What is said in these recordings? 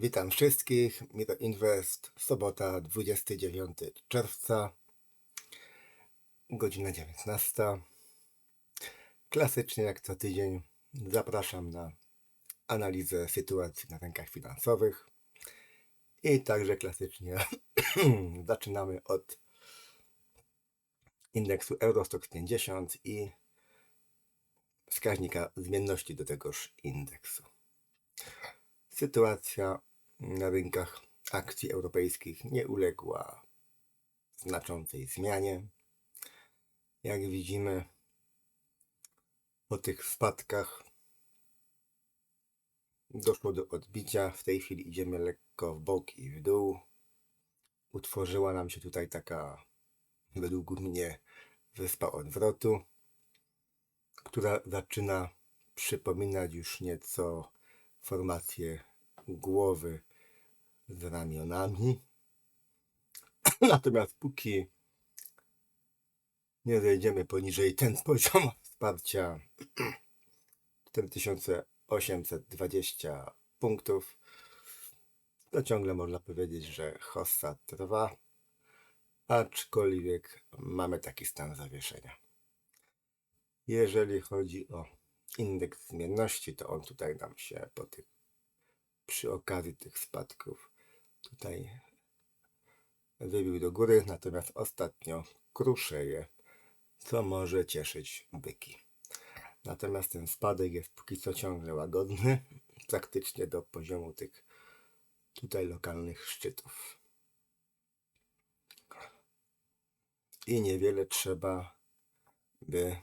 Witam wszystkich. Miro Invest, sobota 29 czerwca, godzina 19. Klasycznie jak co tydzień zapraszam na analizę sytuacji na rynkach finansowych i także klasycznie zaczynamy od indeksu Eurostox 50 i wskaźnika zmienności do tegoż indeksu. Sytuacja na rynkach akcji europejskich nie uległa znaczącej zmianie. Jak widzimy, po tych spadkach doszło do odbicia. W tej chwili idziemy lekko w bok i w dół. Utworzyła nam się tutaj taka, według mnie, wyspa odwrotu, która zaczyna przypominać już nieco formację głowy z ramionami. Natomiast póki nie zejdziemy poniżej ten poziom wsparcia 4820 punktów, to ciągle można powiedzieć, że hossa trwa, aczkolwiek mamy taki stan zawieszenia. Jeżeli chodzi o indeks zmienności, to on tutaj nam się po tych, przy okazji tych spadków tutaj wybił do góry, natomiast ostatnio kruszeje, co może cieszyć byki. Natomiast ten spadek jest póki co ciągle łagodny, praktycznie do poziomu tych tutaj lokalnych szczytów. I niewiele trzeba, by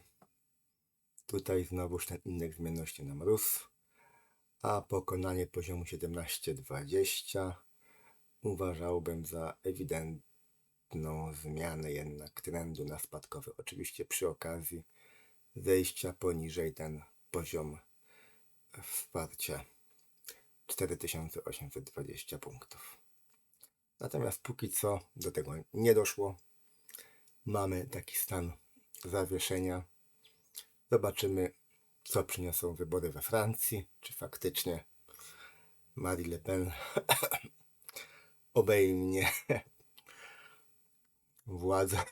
tutaj znowuż ten indeks zmienności nam rósł, a pokonanie poziomu 17,20 uważałbym za ewidentną zmianę jednak trendu na spadkowy. Oczywiście przy okazji zejścia poniżej ten poziom wsparcia 4820 punktów. Natomiast póki co do tego nie doszło. Mamy taki stan zawieszenia. Zobaczymy, co przyniosą wybory we Francji. Czy faktycznie Marie Le Pen obejmie władzę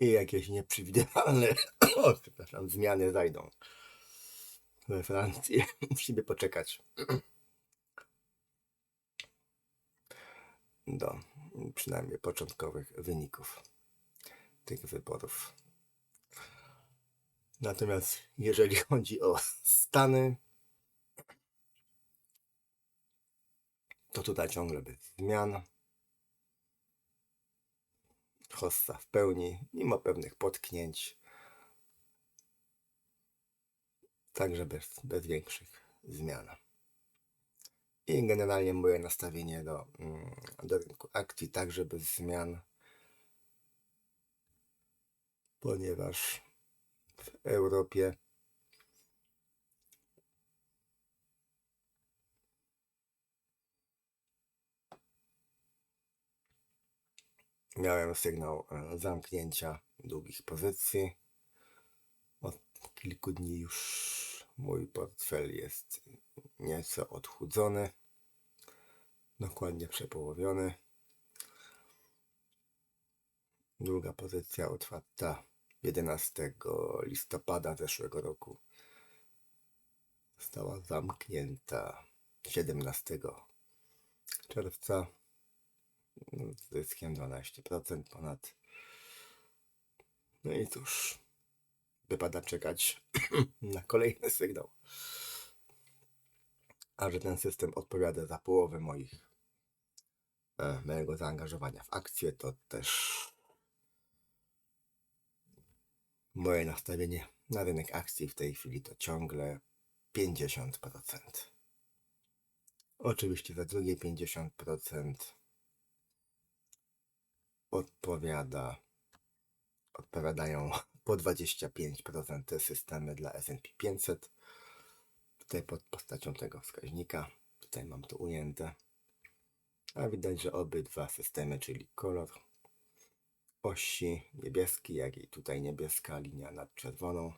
i jakieś nieprzewidywalne zmiany zajdą we Francji. Musimy poczekać do przynajmniej początkowych wyników tych wyborów. Natomiast jeżeli chodzi o Stany, to tutaj ciągle bez zmian. Hossa w pełni, mimo pewnych potknięć. Także bez, bez większych zmian. I generalnie moje nastawienie do, mm, do rynku akcji także bez zmian, ponieważ w Europie miałem sygnał e, zamknięcia długich pozycji. Od kilku dni już mój portfel jest nieco odchudzony, dokładnie przepołowiony. Druga pozycja otwarta 11 listopada zeszłego roku została zamknięta 17 czerwca z zyskiem 12% ponad. No i cóż, wypada czekać na kolejny sygnał. A że ten system odpowiada za połowę moich e, mojego zaangażowania w akcje, to też moje nastawienie na rynek akcji w tej chwili to ciągle 50%. Oczywiście za drugie 50% odpowiada, odpowiadają po 25% te systemy dla S&P 500. Tutaj pod postacią tego wskaźnika, tutaj mam to ujęte. A widać, że obydwa systemy, czyli kolor osi niebieski, jak i tutaj niebieska linia nad czerwoną,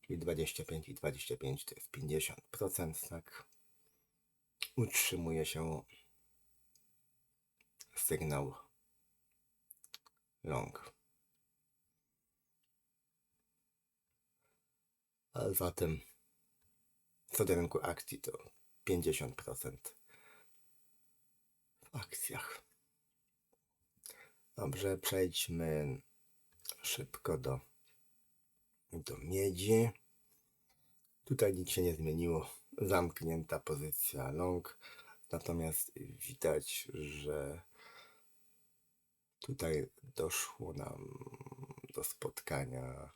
czyli 25 i 25 to jest 50%, tak? utrzymuje się sygnał long. A zatem co do rynku akcji to 50% w akcjach. Dobrze, przejdźmy szybko do, do miedzi. Tutaj nic się nie zmieniło. Zamknięta pozycja long. Natomiast widać, że tutaj doszło nam do spotkania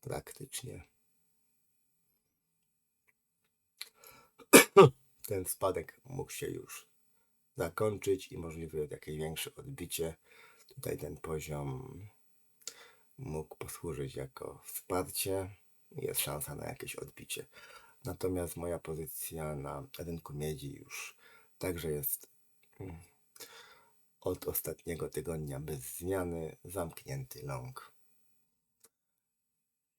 praktycznie. Ten spadek mógł się już zakończyć i możliwe jakieś większe odbicie. Tutaj ten poziom mógł posłużyć jako wsparcie. Jest szansa na jakieś odbicie. Natomiast moja pozycja na rynku miedzi już także jest od ostatniego tygodnia bez zmiany zamknięty long.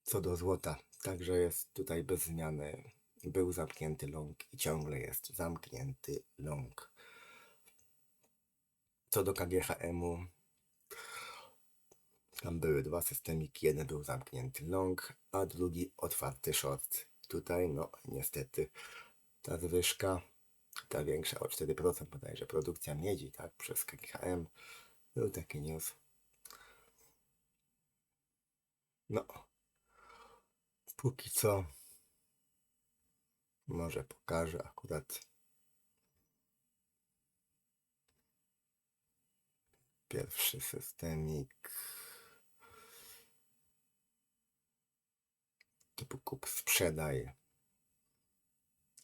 Co do złota, także jest tutaj bez zmiany. Był zamknięty long i ciągle jest zamknięty long. Co do KGHM-u, tam były dwa systemiki. Jeden był zamknięty long, a drugi otwarty short. Tutaj, no niestety, ta zwyżka, ta większa o 4% bodajże, produkcja miedzi, tak, przez KGHM, był taki news. No, póki co, może pokażę akurat pierwszy systemik typu kup sprzedaj.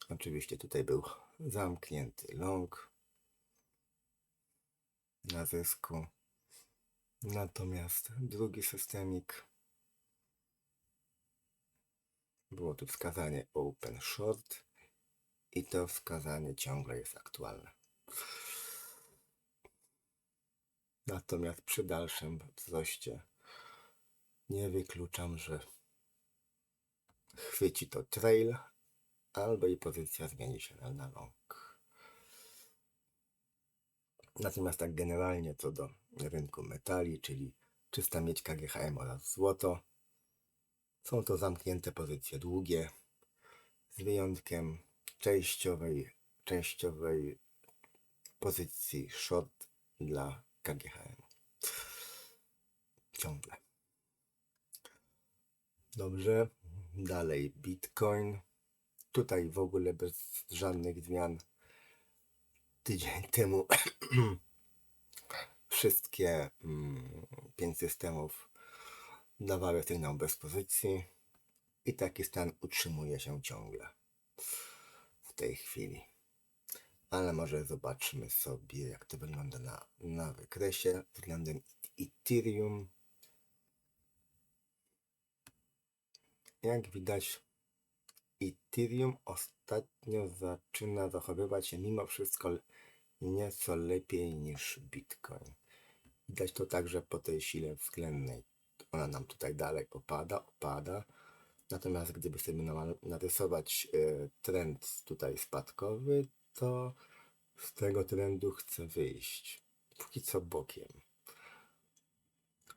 Oczywiście tutaj był zamknięty long na zysku. Natomiast drugi systemik było tu wskazanie open short i to wskazanie ciągle jest aktualne. Natomiast przy dalszym wzroście nie wykluczam, że chwyci to trail albo i pozycja zmieni się na, long. Natomiast tak generalnie co do rynku metali, czyli czysta miedź KGHM oraz złoto, są to zamknięte pozycje długie z wyjątkiem częściowej, częściowej pozycji short dla KGHM. Ciągle. Dobrze. Dalej Bitcoin. Tutaj w ogóle bez żadnych zmian. Tydzień temu wszystkie mm, pięć systemów dawały sygnał bez pozycji i taki stan utrzymuje się ciągle w tej chwili. Ale może zobaczmy sobie, jak to wygląda na, na wykresie względem Ethereum. Jak widać, Ethereum ostatnio zaczyna zachowywać się mimo wszystko nieco lepiej niż Bitcoin. Widać to także po tej sile względnej. Ona nam tutaj dalej opada, opada. Natomiast gdyby sobie narysować e, trend tutaj spadkowy, to z tego trendu chcę wyjść. Póki co bokiem.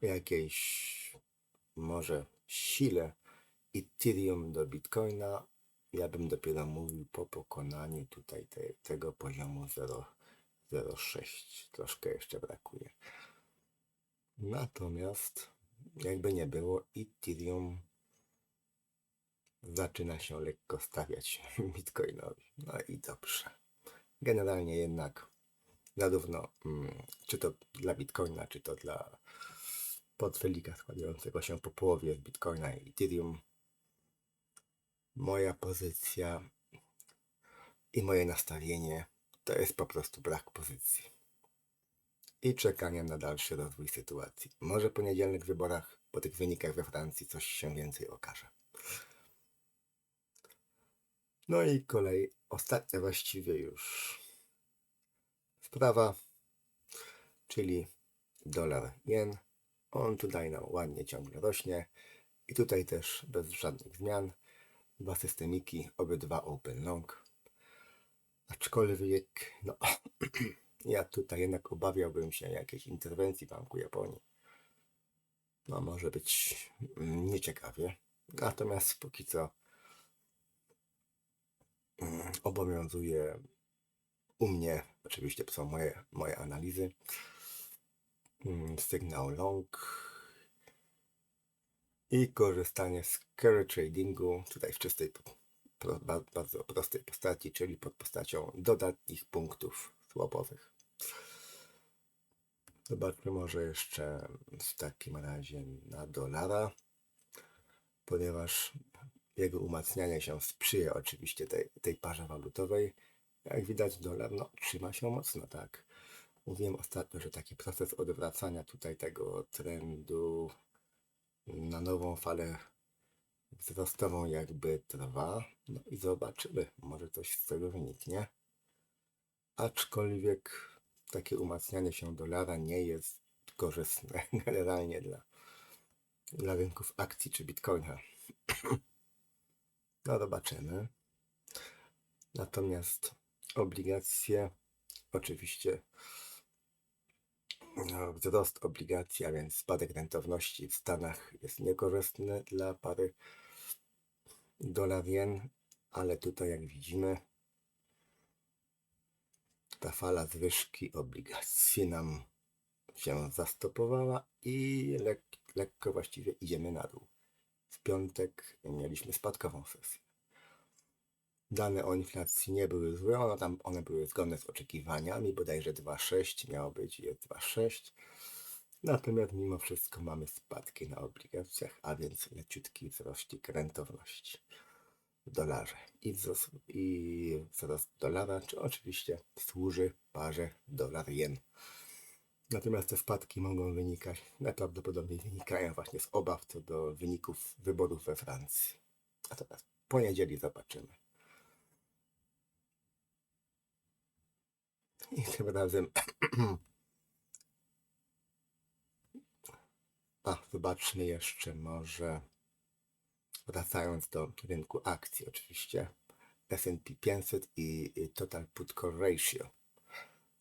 Jakiejś może sile Ethereum do Bitcoina, ja bym dopiero mówił po pokonaniu tutaj te, tego poziomu 0,06. Troszkę jeszcze brakuje. Natomiast, jakby nie było, Ethereum zaczyna się lekko stawiać Bitcoinowi. No i dobrze. Generalnie jednak zarówno mm, czy to dla Bitcoina, czy to dla portfelika składającego się po połowie z Bitcoina i Ethereum moja pozycja i moje nastawienie to jest po prostu brak pozycji. I czekanie na dalszy rozwój sytuacji. Może po niedzielnych wyborach, po tych wynikach we Francji coś się więcej okaże. No i kolej, ostatnia właściwie już sprawa, czyli dolar jen. On tutaj nam ładnie ciągle rośnie i tutaj też bez żadnych zmian dwa systemiki, obydwa open long. Aczkolwiek, no, ja tutaj jednak obawiałbym się jakiejś interwencji Banku Japonii. No, może być nieciekawie. Natomiast póki co mm, obowiązuje u mnie, oczywiście to są moje, moje analizy, mm, sygnał long i korzystanie z carry tradingu tutaj w czystej, bardzo prostej postaci, czyli pod postacią dodatnich punktów słabowych. Zobaczmy może jeszcze w takim razie na dolara, ponieważ jego umacnianie się sprzyja oczywiście tej, tej parze walutowej. Jak widać dolar no, trzyma się mocno, tak. Mówiłem ostatnio, że taki proces odwracania tutaj tego trendu na nową falę wzrostową jakby trwa. No i zobaczymy, może coś z tego wyniknie. Aczkolwiek takie umacnianie się dolara nie jest korzystne generalnie dla, dla rynków akcji czy bitcoina. No zobaczymy. Natomiast obligacje, oczywiście wzrost obligacji, a więc spadek rentowności w Stanach jest niekorzystny dla pary dolar-jen, ale tutaj jak widzimy ta fala zwyżki obligacji nam się zastopowała i lek, lekko właściwie idziemy na dół. W piątek mieliśmy spadkową sesję. Dane o inflacji nie były złe, one, tam, one były zgodne z oczekiwaniami, bodajże 2,6 miało być, jest 2,6. Natomiast mimo wszystko mamy spadki na obligacjach, a więc leciutki wzrościk rentowności w dolarze. I wzrost, i wzrost dolara, czy oczywiście służy parze dolar-jen. Natomiast te spadki mogą wynikać, najprawdopodobniej wynikają właśnie z obaw co do wyników wyborów we Francji. Natomiast w poniedzieli zobaczymy. I tym razem. A, zobaczmy jeszcze może. Wracając do rynku akcji, oczywiście. SP 500 i i Total Put Call Ratio.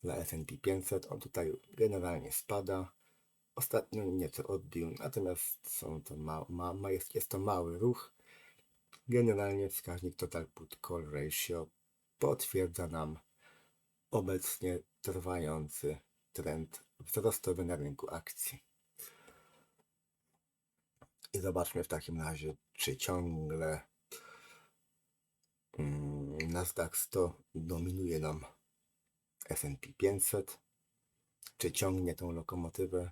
Dla SP 500 on tutaj generalnie spada. Ostatnio nieco odbił, natomiast są to ma, ma, ma jest, jest to mały ruch. Generalnie wskaźnik Total Put Call Ratio potwierdza nam obecnie trwający trend wzrostowy na rynku akcji. I zobaczmy w takim razie, czy ciągle mm, Nasdaq 100 dominuje nam S&P 500, czy ciągnie tą lokomotywę.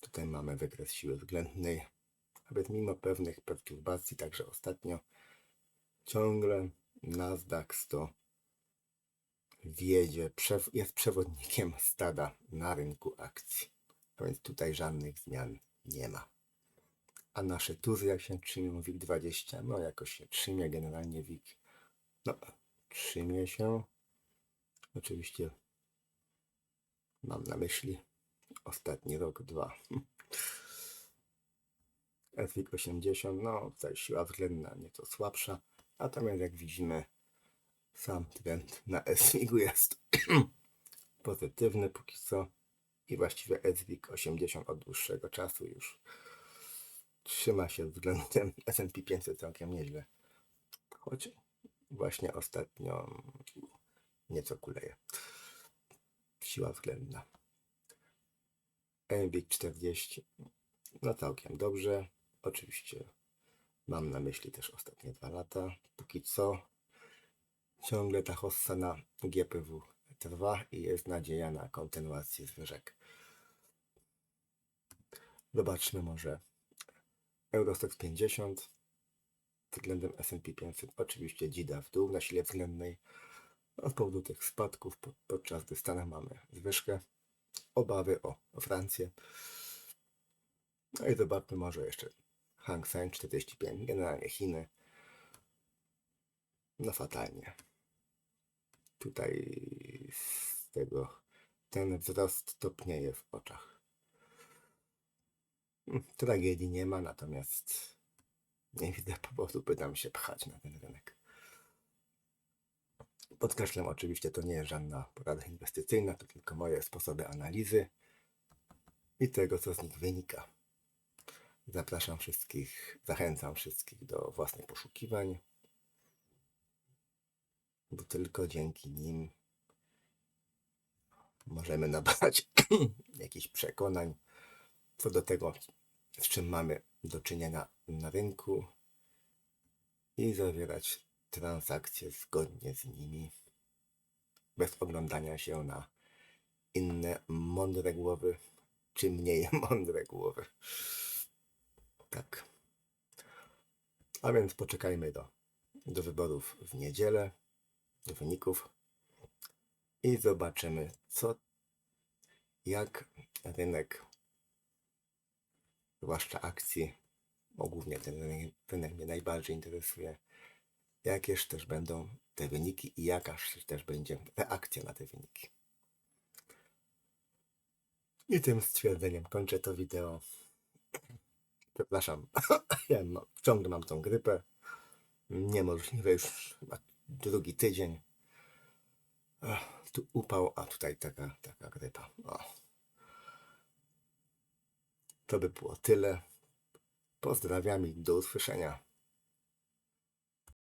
Tutaj mamy wykres siły względnej, nawet mimo pewnych perturbacji, także ostatnio ciągle Nasdaq 100 wiedzie, jest przewodnikiem stada na rynku akcji. Więc tutaj żadnych zmian nie ma. A nasze tuzy jak się trzymią WIG20? No jakoś się trzymie generalnie WIG. No, trzymie się. Oczywiście mam na myśli ostatni rok, dwa. SWIG 80, no tutaj siła względna nieco słabsza. Natomiast jak widzimy sam trend na SWIG jest pozytywny póki co i właściwie SWIG 80 od dłuższego czasu już trzyma się względem S&P 500 całkiem nieźle. Choć właśnie ostatnio nieco kuleje. Siła względna. NWIG 40 no całkiem dobrze. Oczywiście mam na myśli też ostatnie dwa lata. Póki co ciągle ta hossa na GPW trwa i jest nadzieja na kontynuację zwyżek. Zobaczmy może Eurostox 50 względem S&P 500. Oczywiście dzida w dół na sile względnej. No, z powodu tych spadków, pod, podczas gdy w Stanach mamy zwyżkę. Obawy o, o Francję. No i zobaczmy może jeszcze Hang Seng 45. Generalnie Chiny. No fatalnie. Tutaj z tego ten wzrost topnieje w oczach. Tragedii nie ma, natomiast nie widzę powodu, by nam się pchać na ten rynek. Podkreślam oczywiście, to nie jest żadna porada inwestycyjna, to tylko moje sposoby analizy i tego, co z nich wynika. Zapraszam wszystkich, zachęcam wszystkich do własnych poszukiwań, bo tylko dzięki nim możemy nabrać jakichś przekonań co do tego, z czym mamy do czynienia na rynku i zawierać transakcje zgodnie z nimi, bez oglądania się na inne mądre głowy, czy mniej mądre głowy. Tak. A więc poczekajmy do, do wyborów w niedzielę, wyników i zobaczymy, co, jak rynek, zwłaszcza akcji, bo głównie ten rynek, rynek mnie najbardziej interesuje, jakież też będą te wyniki i jakaż też będzie reakcja na te wyniki. I tym stwierdzeniem kończę to wideo. Przepraszam, ja mam, ciągle mam tą grypę. Niemożliwe już drugi tydzień. Ach, tu upał, a tutaj taka, taka grypa. To by było tyle. Pozdrawiam i do usłyszenia.